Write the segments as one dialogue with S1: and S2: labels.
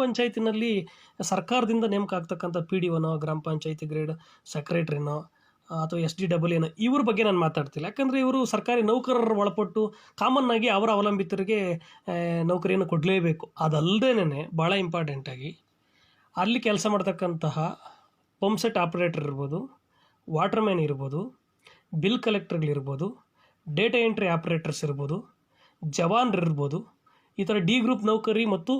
S1: ಪಂಚಾಯತಿನಲ್ಲಿ ಸರ್ಕಾರದಿಂದ ನೇಮಕ ಆಗ್ತಕ್ಕಂಥ ಪಿ ಡಿ ಒನೋ, ಗ್ರಾಮ ಪಂಚಾಯತಿ ಗ್ರೇಡ್ ಸೆಕ್ರೆಟ್ರಿನೋ ಅಥವಾ ಎಸ್ ಡಿ ಡಬಲ್ ಏನೋ, ಇವ್ರ ಬಗ್ಗೆ ನಾನು ಮಾತಾಡ್ತಿಲ್ಲ. ಯಾಕಂದರೆ ಇವರು ಸರ್ಕಾರಿ ನೌಕರರ ಒಳಪಟ್ಟು ಕಾಮನ್ ಆಗಿ ಅವರ ಅವಲಂಬಿತರಿಗೆ ನೌಕರಿಯನ್ನು ಕೊಡಲೇಬೇಕು. ಅದಲ್ಲದೇನೆ ಭಾಳ ಇಂಪಾರ್ಟೆಂಟಾಗಿ ಅಲ್ಲಿ ಕೆಲಸ ಮಾಡ್ತಕ್ಕಂತಹ ಪಂಪ್ಸೆಟ್ ಆಪ್ರೇಟರ್ ಇರ್ಬೋದು ವಾಟರ್ ಮ್ಯಾನ್ ಇರ್ಬೋದು ಬಿಲ್ ಕಲೆಕ್ಟರ್ಗಳಿರ್ಬೋದು ಡೇಟಾ ಎಂಟ್ರಿ ಆಪ್ರೇಟರ್ಸ್ ಇರ್ಬೋದು ಜವಾನ್ರು ಇರ್ಬೋದು ಈ ಥರ ಡಿ ಗ್ರೂಪ್ ನೌಕರಿ ಮತ್ತು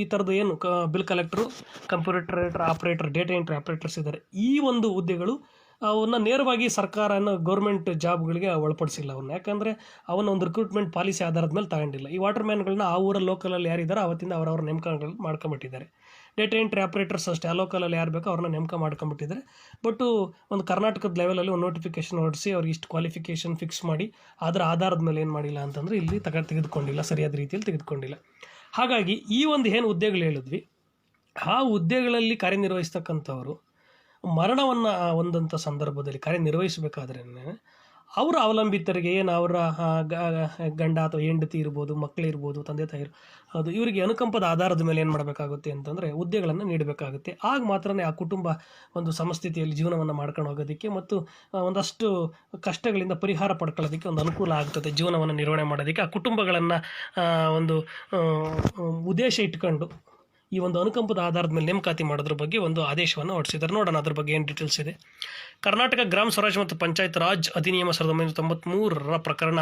S1: ಈ ಥರದ್ದು ಏನು ಕ bill collector computer operator data entry operators ಇದ್ದಾರೆ. ಈ ಒಂದು ಹುದ್ದೆಗಳು ಅವನ್ನ ನೇರವಾಗಿ ಸರ್ಕಾರನ ಗೌರ್ಮೆಂಟ್ ಜಾಬ್ಗಳಿಗೆ ಒಳಪಡಿಸಿಲ್ಲ ಅವನ್ನ ಯಾಕಂದರೆ ಅವನ ಒಂದು ರಿಕ್ರೂಟ್ಮೆಂಟ್ ಪಾಲಿಸಿ ಆಧಾರದ ಮೇಲೆ ತಗೊಂಡಿಲ್ಲ. ಈ ವಾಟರ್ ಮ್ಯಾನ್ಗಳನ್ನ ಆ ಊರ ಲೋಕಲಲ್ಲಿ ಯಾರಿದ್ದಾರೆ ಅವತ್ತಿಂದ ಅವರವ್ರ ನೇಮಕಗಳು ಮಾಡ್ಕೊಂಬಿಟ್ಟಿದ್ದಾರೆ ಡೇಟಾ ಎಂಟ್ರಿ ಆಪ್ರೇಟರ್ಸ್ ಅಷ್ಟೇ. ಆ ಲೋಕಲಲ್ಲಿ ಯಾರು ಬೇಕೋ ಅವ್ರನ್ನ ನೇಮಕ ಮಾಡ್ಕೊಂಬಿಟ್ಟಿದ್ದಾರೆ ಬಟ್ಟು ಒಂದು ಕರ್ನಾಟಕದ ಲೆವೆಲಲ್ಲಿ ಒಂದು ನೋಟಿಫಿಕೇಶನ್ ಹೊರಡಿಸಿ ಅವ್ರಿಗೆ ಇಷ್ಟು ಕ್ವಾಲಿಫಿಕೇಷನ್ ಫಿಕ್ಸ್ ಮಾಡಿ ಅದರ ಆಧಾರದ ಮೇಲೆ ಏನು ಮಾಡಿಲ್ಲ ಅಂತಂದರೆ ಇಲ್ಲಿ ತಗ, ತೆಗೆದುಕೊಂಡಿಲ್ಲ, ಸರಿಯಾದ ರೀತಿಯಲ್ಲಿ ತೆಗೆದುಕೊಂಡಿಲ್ಲ. ಹಾಗಾಗಿ ಈ ಒಂದು ಏನು ಹುದ್ದೆಗಳು ಹೇಳಿದ್ವಿ, ಆ ಹುದ್ದೆಗಳಲ್ಲಿ ಕಾರ್ಯನಿರ್ವಹಿಸ್ತಕ್ಕಂಥವರು ಮರಣವನ್ನು ಹೊಂದಂಥ ಸಂದರ್ಭದಲ್ಲಿ ಕಾರ್ಯನಿರ್ವಹಿಸಬೇಕಾದ್ರೆ ಅವರ ಅವಲಂಬಿತರಿಗೆ ಏನು ಅವರ ಗಂಡ ಅಥವಾ ಹೆಂಡತಿ ಇರ್ಬೋದು ಮಕ್ಕಳಿರ್ಬೋದು ತಂದೆ ತಾಯಿ ಅದು ಇವರಿಗೆ ಅನುಕಂಪದ ಆಧಾರದ ಮೇಲೆ ಏನು ಮಾಡಬೇಕಾಗುತ್ತೆ ಅಂತಂದರೆ ಹುದ್ದೆಗಳನ್ನು ನೀಡಬೇಕಾಗುತ್ತೆ. ಆಗ ಮಾತ್ರನೇ ಆ ಕುಟುಂಬ ಒಂದು ಸಮಸ್ಥಿತಿಯಲ್ಲಿ ಜೀವನವನ್ನು ಮಾಡ್ಕೊಂಡು ಹೋಗೋದಕ್ಕೆ ಮತ್ತು ಒಂದಷ್ಟು ಕಷ್ಟಗಳಿಂದ ಪರಿಹಾರ ಪಡ್ಕೊಳ್ಳೋದಕ್ಕೆ ಒಂದು ಅನುಕೂಲ ಆಗ್ತದೆ ಜೀವನವನ್ನು ನಿರ್ವಹಣೆ ಮಾಡೋದಕ್ಕೆ. ಆ ಕುಟುಂಬಗಳನ್ನು ಒಂದು ಉದ್ದೇಶ ಇಟ್ಕೊಂಡು ಈ ಒಂದು ಅನುಕಂಪದ ಆಧಾರದ ಮೇಲೆ ನೇಮಕಾತಿ ಮಾಡೋದ್ರ ಬಗ್ಗೆ ಒಂದು ಆದೇಶವನ್ನು ಹೊರಡಿಸಿದ್ದಾರೆ. ನೋಡೋಣ ಅದ್ರ ಬಗ್ಗೆ ಏನು ಡೀಟೇಲ್ಸ್ ಇದೆ. ಕರ್ನಾಟಕ ಗ್ರಾಮ ಸ್ವರಾಜ್ ಮತ್ತು ಪಂಚಾಯತ್ ರಾಜ್ ಅಧಿನಿಯಮ ಸಾವಿರದ ಒಂಬೈನೂರ ತೊಂಬತ್ತ್ಮೂರರ ಪ್ರಕರಣ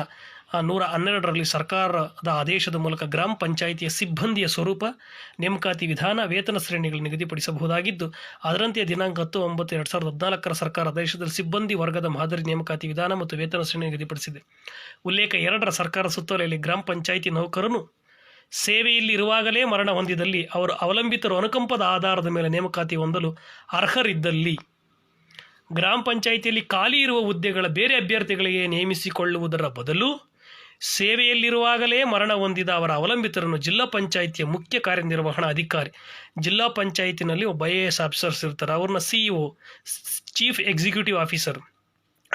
S1: ನೂರ ಹನ್ನೆರಡರಲ್ಲಿ ಸರ್ಕಾರದ ಆದೇಶದ ಮೂಲಕ ಗ್ರಾಮ ಪಂಚಾಯಿತಿಯ ಸಿಬ್ಬಂದಿಯ ಸ್ವರೂಪ, ನೇಮಕಾತಿ ವಿಧಾನ, ವೇತನ ಶ್ರೇಣಿಗಳು ನಿಗದಿಪಡಿಸಬಹುದಾಗಿದ್ದು, ಅದರಂತೆ ದಿನಾಂಕ ಹತ್ತು ಒಂಬತ್ತು ಎರಡು ಸಾವಿರದ ಹದಿನಾಲ್ಕರ ಸರ್ಕಾರ ದೇಶದಲ್ಲಿ ಸಿಬ್ಬಂದಿ ವರ್ಗದ ಮಾದರಿ ನೇಮಕಾತಿ ವಿಧಾನ ಮತ್ತು ವೇತನ ಶ್ರೇಣಿ ನಿಗದಿಪಡಿಸಿದೆ. ಉಲ್ಲೇಖ ಎರಡರ ಸರ್ಕಾರ ಸುತ್ತೋಲೆಯಲ್ಲಿ ಗ್ರಾಮ ಪಂಚಾಯಿತಿ ನೌಕರನು ಸೇವೆಯಲ್ಲಿರುವಾಗಲೇ ಮರಣ ಹೊಂದಿದಲ್ಲಿ ಅವರು ಅವಲಂಬಿತರು ಅನುಕಂಪದ ಆಧಾರದ ಮೇಲೆ ನೇಮಕಾತಿ ಹೊಂದಲು ಅರ್ಹರಿದ್ದಲ್ಲಿ. ಗ್ರಾಮ ಪಂಚಾಯಿತಿಯಲ್ಲಿ ಖಾಲಿ ಇರುವ ಹುದ್ದೆಗಳ ಬೇರೆ ಅಭ್ಯರ್ಥಿಗಳಿಗೆ ನೇಮಿಸಿಕೊಳ್ಳುವುದರ ಬದಲು ಸೇವೆಯಲ್ಲಿರುವಾಗಲೇ ಮರಣ ಹೊಂದಿದ ಅವರ ಅವಲಂಬಿತರನ್ನು ಜಿಲ್ಲಾ ಪಂಚಾಯಿತಿಯ ಮುಖ್ಯ ಕಾರ್ಯನಿರ್ವಹಣಾ ಅಧಿಕಾರಿ, ಜಿಲ್ಲಾ ಪಂಚಾಯಿತಿನಲ್ಲಿ ಒಬ್ಬ ಐ ಎ ಎಸ್ ಆಫೀಸರ್ಸ್ ಇರ್ತಾರೆ. ಅವ್ರನ್ನ C E O chief executive officer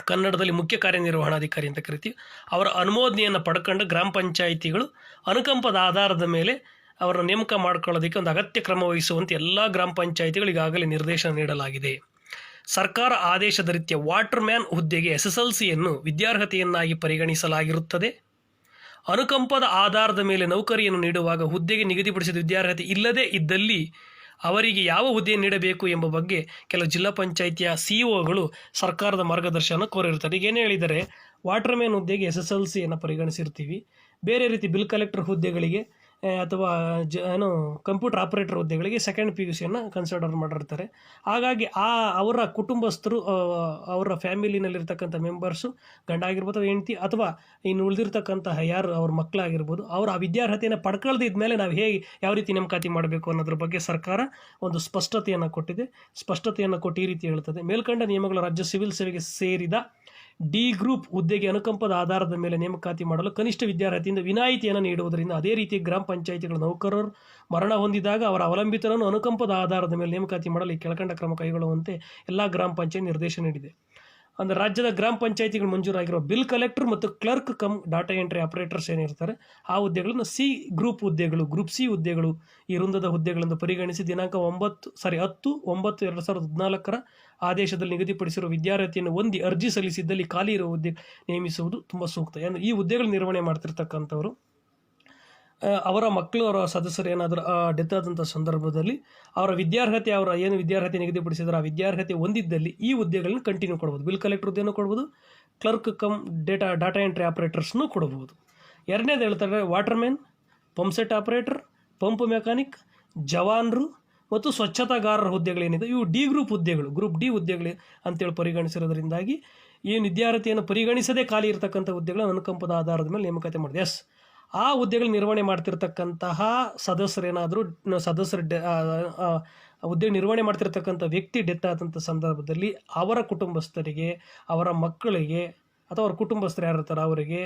S1: ಕನ್ನಡದಲ್ಲಿ ಮುಖ್ಯ ಕಾರ್ಯನಿರ್ವಹಣಾಧಿಕಾರಿ ಅಂತ ಕರಿತೀವಿ. ಅವರ ಅನುಮೋದನೆಯನ್ನು ಪಡ್ಕೊಂಡು ಗ್ರಾಮ ಪಂಚಾಯಿತಿಗಳು ಅನುಕಂಪದ ಆಧಾರದ ಮೇಲೆ ಅವರನ್ನು ನೇಮಕ ಮಾಡ್ಕೊಳ್ಳೋದಕ್ಕೆ ಒಂದು ಅಗತ್ಯ ಕ್ರಮ ವಹಿಸುವಂತೆ ಎಲ್ಲ ಗ್ರಾಮ ಪಂಚಾಯಿತಿಗಳು ಈಗಾಗಲೇ ನಿರ್ದೇಶನ ನೀಡಲಾಗಿದೆ. ಸರ್ಕಾರ ಆದೇಶದ ರೀತಿಯ ವಾಟರ್ ಮ್ಯಾನ್ ಹುದ್ದೆಗೆ ಎಸ್ ಎಸ್ ಎಲ್ ಸಿಯನ್ನು ವಿದ್ಯಾರ್ಹತೆಯನ್ನಾಗಿ ಪರಿಗಣಿಸಲಾಗಿರುತ್ತದೆ. ಅನುಕಂಪದ ಆಧಾರದ ಮೇಲೆ ನೌಕರಿಯನ್ನು ನೀಡುವಾಗ ಹುದ್ದೆಗೆ ನಿಗದಿಪಡಿಸಿದ ವಿದ್ಯಾರ್ಹತೆ ಇಲ್ಲದೇ ಇದ್ದಲ್ಲಿ ಅವರಿಗೆ ಯಾವ ಹುದ್ದೆ ನೀಡಬೇಕು ಎಂಬ ಬಗ್ಗೆ ಕೆಲವು ಜಿಲ್ಲಾ ಪಂಚಾಯಿತಿಯ ಸಿಇಒಗಳು ಸರ್ಕಾರದ ಮಾರ್ಗದರ್ಶನ ಕೋರಿರ್ತಾರೆ ಈಗ ಏನು ಹೇಳಿದರೆ, ವಾಟರ್ಮ್ಯಾನ್ ಹುದ್ದೆಗೆ ಎಸ್ ಎಸ್ ಎಲ್ ಸಿಯನ್ನು ಪರಿಗಣಿಸಿರ್ತೀವಿ. ಬೇರೆ ರೀತಿ ಬಿಲ್ ಕಲೆಕ್ಟರ್ ಹುದ್ದೆಗಳಿಗೆ ಅಥವಾ ಜ, ಏನು, ಕಂಪ್ಯೂಟರ್ ಆಪರೇಟರ್ ಹುದ್ದೆಗಳಿಗೆ ಸೆಕೆಂಡ್ ಪಿ ಯು ಸಿಯನ್ನು ಕನ್ಸಿಡರ್ ಮಾಡಿರ್ತಾರೆ. ಹಾಗಾಗಿ ಆ ಅವರ ಕುಟುಂಬಸ್ಥರು ಅವರ ಫ್ಯಾಮಿಲಿನಲ್ಲಿರ್ತಕ್ಕಂಥ ಮೆಂಬರ್ಸು ಗಂಡ ಆಗಿರ್ಬೋದು ಹೆಂಡತಿ, ಅಥವಾ ಇನ್ನು ಉಳಿದಿರ್ತಕ್ಕಂಥ ಯಾರು ಅವ್ರ ಮಕ್ಕಳಾಗಿರ್ಬೋದು, ಅವ್ರ ಆ ವಿದ್ಯಾರ್ಹತೆಯನ್ನು ಪಡ್ಕೊಳ್ದಿದ್ಮೇಲೆ ನಾವು ಹೇಗೆ ಯಾವ ರೀತಿ ನೇಮಕಾತಿ ಮಾಡಬೇಕು ಅನ್ನೋದ್ರ ಬಗ್ಗೆ ಸರ್ಕಾರ ಒಂದು ಸ್ಪಷ್ಟತೆಯನ್ನು ಕೊಟ್ಟಿದೆ. ಸ್ಪಷ್ಟತೆಯನ್ನು ಕೊಟ್ಟು ಈ ರೀತಿ ಹೇಳ್ತದೆ. ಮೇಲ್ಕಂಡ ನಿಯಮಗಳು ರಾಜ್ಯ ಸಿವಿಲ್ ಸೇವೆಗೆ ಸೇರಿದ ಡಿ ಗ್ರೂಪ್ ಹುದ್ದೆಗೆ ಅನುಕಂಪದ ಆಧಾರದ ಮೇಲೆ ನೇಮಕಾತಿ ಮಾಡಲು ಕನಿಷ್ಠ ವಿದ್ಯಾರ್ಹತೆಯಿಂದ ವಿನಾಯಿತಿಯನ್ನು ನೀಡುವುದರಿಂದ ಅದೇ ರೀತಿ ಗ್ರಾಮ ಪಂಚಾಯಿತಿಗಳ ನೌಕರರು ಮರಣ ಹೊಂದಿದಾಗ ಅವರ ಅವಲಂಬಿತರನ್ನು ಅನುಕಂಪದ ಆಧಾರದ ಮೇಲೆ ನೇಮಕಾತಿ ಮಾಡಲು ಈ ಕೆಳಕಂಡ ಕ್ರಮ ಕೈಗೊಳ್ಳುವಂತೆ ಎಲ್ಲ ಗ್ರಾಮ ಪಂಚಾಯತ್ ನಿರ್ದೇಶನ ನೀಡಿದೆ. ಅಂದರೆ ರಾಜ್ಯದ ಗ್ರಾಮ ಪಂಚಾಯಿತಿಗಳು ಮಂಜೂರಾಗಿರುವ ಬಿಲ್ ಕಲೆಕ್ಟರ್ ಮತ್ತು clerk cum data entry operators ಏನಿರ್ತಾರೆ ಆ ಹುದ್ದೆಗಳನ್ನು ಸಿ ಗ್ರೂಪ್ ಹುದ್ದೆಗಳು, ಗ್ರೂಪ್ ಸಿ ಹುದ್ದೆಗಳು ಈ ವೃಂದದ ಹುದ್ದೆಗಳನ್ನು ಪರಿಗಣಿಸಿ ದಿನಾಂಕ ಒಂಬತ್ತು, ಸಾರಿ ಹತ್ತು, ಒಂಬತ್ತು, ಎರಡು ಸಾವಿರದ ಹದಿನಾಲ್ಕರ ಆದೇಶದಲ್ಲಿ ನಿಗದಿಪಡಿಸಿರುವ ವಿದ್ಯಾರ್ಥಿಯನ್ನು ಹೊಂದಿ ಅರ್ಜಿ ಸಲ್ಲಿಸಿದ್ದಲ್ಲಿ ಖಾಲಿ ಇರುವ ಹುದ್ದೆ ನೇಮಿಸುವುದು ತುಂಬ ಸೂಕ್ತ. ಅಂದರೆ ಈ ಹುದ್ದೆಗಳು ನಿರ್ವಹಣೆ ಮಾಡ್ತಿರ್ತಕ್ಕಂಥವ್ರು ಅವರ ಮಕ್ಕಳು, ಅವರ ಸದಸ್ಯರು ಏನಾದರೂ ಡೆತ್ ಆದಂಥ ಸಂದರ್ಭದಲ್ಲಿ ಅವರ ವಿದ್ಯಾರ್ಹತೆ, ಅವರ ಏನು ವಿದ್ಯಾರ್ಹತೆ ನಿಗದಿಪಡಿಸಿದ್ರೆ, ಆ ವಿದ್ಯಾರ್ಹತೆ ಹೊಂದಿದ್ದಲ್ಲಿ ಈ ಹುದ್ದೆಗಳನ್ನ ಕಂಟಿನ್ಯೂ ಕೊಡ್ಬೋದು. ಬಿಲ್ ಕಲೆಕ್ಟರ್ ಹುದ್ದೆನೂ ಕೊಡ್ಬೋದು. Clerk cum data data entry ಆಪ್ರೇಟರ್ಸ್ನೂ ಕೊಡ್ಬೋದು. ಎರಡನೇದು ಹೇಳ್ತಾರೆ water man pump set operator pump mechanic ಜವಾನ್ರು ಮತ್ತು ಸ್ವಚ್ಛತಾಗಾರರ ಹುದ್ದೆಗಳೇನಿದೆ ಇವು ಡಿ ಗ್ರೂಪ್ ಹುದ್ದೆಗಳು. ಗ್ರೂಪ್ ಡಿ ಹುದ್ದೆಗಳು ಅಂತೇಳಿ ಪರಿಗಣಿಸಿರೋದ್ರಿಂದಾಗಿ ಈ ವಿದ್ಯಾರ್ಥಿಯನ್ನು ಪರಿಗಣಿಸದೇ ಖಾಲಿ ಇರತಕ್ಕಂಥ ಹುದ್ದೆಗಳನ್ನು ಅನುಕಂಪದ ಆಧಾರದ ಮೇಲೆ ನೇಮಕಾತಿ ಮಾಡಿದೆ ಎಸ್ ಆ ಹುದ್ದೆಗಳ ನಿರ್ವಹಣೆ ಮಾಡ್ತಿರ್ತಕ್ಕಂತಹ ಸದಸ್ಯರೇನಾದರೂ ಸದಸ್ಯರು ಹುದ್ದೆ ನಿರ್ವಹಣೆ ಮಾಡ್ತಿರ್ತಕ್ಕಂಥ ವ್ಯಕ್ತಿ ಡೆತ್ ಆದಂಥ ಸಂದರ್ಭದಲ್ಲಿ ಅವರ ಕುಟುಂಬಸ್ಥರಿಗೆ, ಅವರ ಮಕ್ಕಳಿಗೆ ಅಥವಾ ಅವ್ರ ಕುಟುಂಬಸ್ಥರು ಯಾರು ಇರ್ತಾರೆ ಅವರಿಗೆ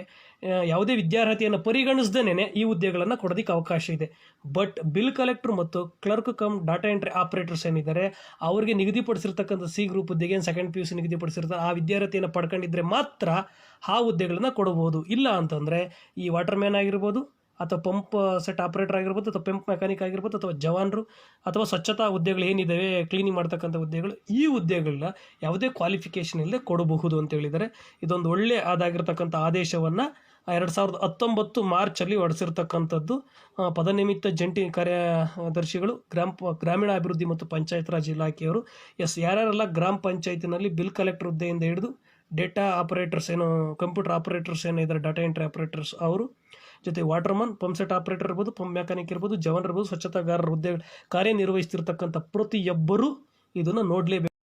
S1: ಯಾವುದೇ ವಿದ್ಯಾರ್ಹತೆಯನ್ನು ಪರಿಗಣಿಸ್ದೇನೆ ಈ ಹುದ್ದೆಗಳನ್ನು ಕೊಡೋದಕ್ಕೆ ಅವಕಾಶ ಇದೆ. ಬಟ್ ಬಿಲ್ ಕಲೆಕ್ಟರ್ ಮತ್ತು clerk cum data entry operators ಏನಿದ್ದಾರೆ, ಅವರಿಗೆ ನಿಗದಿಪಡಿಸಿರ್ತಕ್ಕಂಥ ಸಿ ಗ್ರೂಪ್ ಹುದ್ದೆಗೆ ಏನು ಸೆಕೆಂಡ್ ಪಿ ಯು ಸಿ ನಿಗದಿಪಡಿಸಿರ್ತಾರೆ ಆ ವಿದ್ಯಾರ್ಹತೆಯನ್ನು ಪಡ್ಕೊಂಡಿದ್ರೆ ಮಾತ್ರ ಆ ಹುದ್ದೆಗಳನ್ನು ಕೊಡಬಹುದು. ಇಲ್ಲ ಅಂತಂದರೆ ಈ ವಾಟರ್ ಮ್ಯಾನ್ ಆಗಿರ್ಬೋದು ಅಥವಾ ಪಂಪ್ ಸೆಟ್ ಆಪರೇಟರ್ ಆಗಿರ್ಬೋದು ಅಥವಾ ಪಂಪ್ ಮೆಕ್ಯಾನಿಕ್ ಆಗಿರ್ಬೋದು ಅಥವಾ ಜವಾನರು ಅಥವಾ ಸ್ವಚ್ಛತಾ ಹುದ್ದೆಗಳು ಏನಿದ್ದಾವೆ ಕ್ಲೀನಿಂಗ್ ಮಾಡ್ತಕ್ಕಂಥ ಹುದ್ದೆಗಳು ಈ ಹುದ್ದೆಗಳನ್ನ ಯಾವುದೇ ಕ್ವಾಲಿಫಿಕೇಷನ್ ಇಲ್ಲದೆ ಕೊಡಬಹುದು ಅಂತ ಹೇಳಿದರೆ ಇದೊಂದು ಒಳ್ಳೆ ಆದಾಗಿರ್ತಕ್ಕಂಥ ಆದೇಶವನ್ನು ಎರಡು ಸಾವಿರದ ಹತ್ತೊಂಬತ್ತು ಮಾರ್ಚಲ್ಲಿ ಹೊಡೆಸಿರ್ತಕ್ಕಂಥದ್ದು ಪದನಿಮಿತ್ತ ಜಂಟಿ ಕಾರ್ಯದರ್ಶಿಗಳು, ಗ್ರಾಮ ಗ್ರಾಮೀಣಾಭಿವೃದ್ಧಿ ಮತ್ತು ಪಂಚಾಯತ್ ರಾಜ್ ಇಲಾಖೆಯವರು ಎಸ್, ಯಾರ್ಯಾರೆಲ್ಲ ಗ್ರಾಮ ಪಂಚಾಯತಿನಲ್ಲಿ ಬಿಲ್ ಕಲೆಕ್ಟರ್ ಹುದ್ದೆಯಿಂದ ಹಿಡಿದು ಡೇಟಾ ಆಪರೇಟರ್ಸ್ ಏನು ಕಂಪ್ಯೂಟರ್ ಆಪರೇಟರ್ಸ್ ಏನು ಇದ್ದಾರೆ ಡಾಟಾ ಎಂಟ್ರಿ ಆಪರೇಟರ್ಸ್ ಅವರು. ಜೊತೆ ವಾಟರ್ಮನ್ ಪಂಪ್ ಸೆಟ್ ಆಪರೇಟರ್ ಇರ್ಬೋದು ಪಂಪ್ ಮೆಕ್ಯಾನಿಕ್ ಇರ್ಬೋದು, ಜವನ್ ಇರ್ಬೋದು, ಸ್ವಚ್ಛತಾಗಾರರ ಹುದ್ದೆ ಕಾರ್ಯನಿರ್ವಹಿಸ್ತಿರ್ತಕ್ಕಂಥ ಪ್ರತಿಯೊಬ್ಬರು ಇದನ್ನು ನೋಡಲೇಬೇಕು.